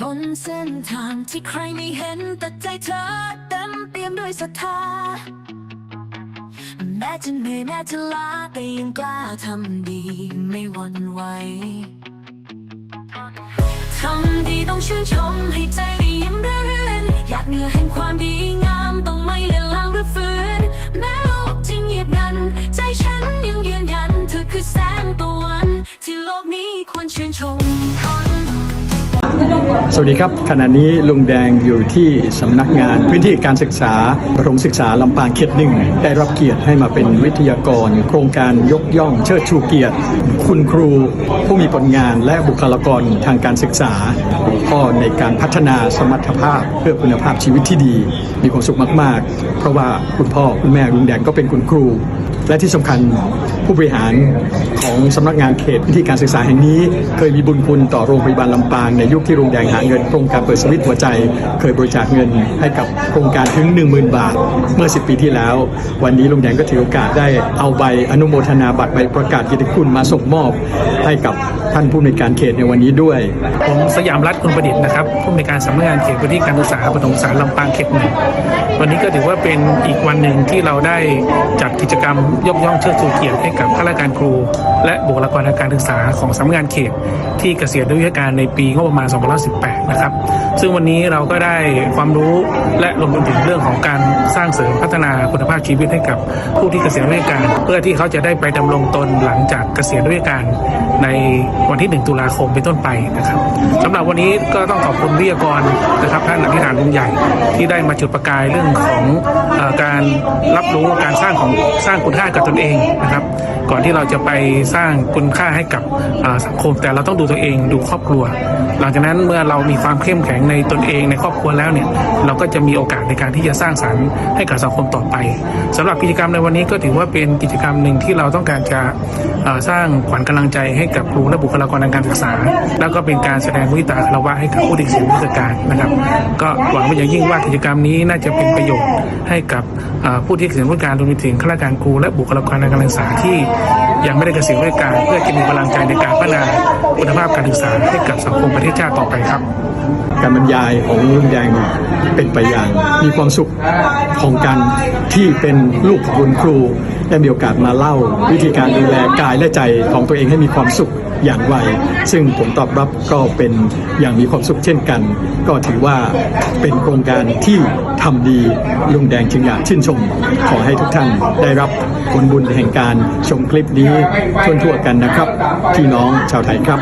บนเส้นทางที่ใครไม่เห็นแต่ใจเธอเต็มเปี่ยมด้วยศรัทธาแม้จะเหนื่อยแม้จะล้าแต่ยังกล้าทำดีไม่หวั่นไหวทำดีต้องชื่นชมให้ใจได้ยิ้มเรื่อนอยากเหนือแห่งความดีงามต้องไม่เลือนลางหรือฝืนแม้โลกจะเงียบงันใจ สวัสดีครับ ขณะนี้ลุงแดงอยู่ที่สำนักงานพื้นที่การศึกษาประถมศึกษาลำปางเขตหนึ่งได้รับเกียรติให้มาเป็นวิทยากร โครงการยกย่องเชิดชูเกียรติ คุณครู ผู้มีผลงานและบุคลากรทางการศึกษาหัวข้อในการพัฒนาสมรรถภาพเพื่อคุณภาพชีวิตที่ดี มีความสุขมาก ๆ เพราะว่าคุณพ่อคุณแม่ลุงแดงก็เป็นคุณครู และที่สำคัญผู้บริหารของสำนักงานเขตพื้นที่การศึกษาแห่งนี้ เคยมีบุญคุณต่อโรงพยาบาลลำปางในยุคที่โรงแดงหาเงินโครงการเปิดสวิตหัวใจ เคยบริจาคเงินให้กับโครงการถึง 10,000 บาท เมื่อ 10 ปีที่แล้ว วันนี้โรงแดงก็ถือโอกาสได้เอาใบอนุโมทนาบัตรใบประกาศเกียรติคุณมาส่งมอบให้กับ ท่านผู้ในการเขตในวันนี้ด้วย ผมสยามรัฐคุณประดิษฐ์นะครับผู้อำนการสำนักงานเขตพื้นที่การศึกษาประถมศึกษาลำปางเขตหนึ่งวันนี้ก็ถือว่าเป็นอีกวันหนึ่งที่เราได้จัดกิจกรรมยกย่องเชิดชูเกียรติให้กับข้าราชการครู และบุคลากรทางการศึกษาของสำนักงานเขต ที่เกษียณด้วยการในปีงบประมาณ 2518 นะครับ ซึ่งวันนี้เราก็ได้ความรู้และรวมถึงเรื่องของการสร้างเสริมพัฒนาคุณภาพชีวิตให้กับผู้ที่เกษียณด้วยการ เพื่อที่เขาจะได้ไปดำรงตนหลังจากเกษียณด้วยการในวันที่ 1 ตุลาคมเป็นต้นไปนะครับสำหรับวันนี้ก็ต้องขอบคุณวิทยากรนะครับท่านอธิษฐานลุงใหญ่ที่ได้มาจุดประกายเรื่องของ รับรู้การสร้างของสร้างคุณค่ากับตนเองนะครับ ก่อนที่เราจะไปสร้างคุณค่าให้กับสังคม แต่เราต้องดูตัวเองดูครอบครัว หลังจากนั้นเมื่อเรามีความเข้มแข็งในตนเองในครอบครัวแล้วเนี่ยเราก็จะมีโอกาสในการที่จะสร้างสรรค์ให้กับสังคมต่อไปสำหรับกิจกรรมในวันนี้ก็ถือว่าเป็นกิจกรรมหนึ่งที่เราต้องการจะสร้างขวัญกำลังใจให้กับครูและบุคลากรทางการศึกษา แล้วก็เป็นการแสดงมุทิตาคารวะให้กับผู้ที่เสียราชการนะครับ ก็หวังเป็นอย่างยิ่งว่ากิจกรรมนี้น่าจะเป็นประโยชน์ให้กับผู้ที่เกษียณราชการรวมไปถึงข้าราชการครูและบุคลากรทางการศึกษาที่ยังไม่ได้เกษียณราชการ เพื่อจะมีพลังใจในการพัฒนาคุณภาพการศึกษาให้กับสังคมประเทศชาติต่อไปครับ การบรรยายของลุงแดงเป็นไปอย่างมีความสุข ของการที่เป็นลูกของคุณครูได้มีโอกาสมาเล่า วิธีการดูแลกายและใจของตัวเองให้มีความสุขอย่างไรซึ่งผลตอบรับก็เป็นอย่างมีความสุขเช่นกัน ก็ถือว่าเป็นโครงการที่ทำดีลุงแดงจึงอยากชื่นชม ขอให้ทุกท่านได้รับผลบุญแห่งการชมคลิปนี้ทั่วๆกันนะครับพี่น้องชาวไทยครับ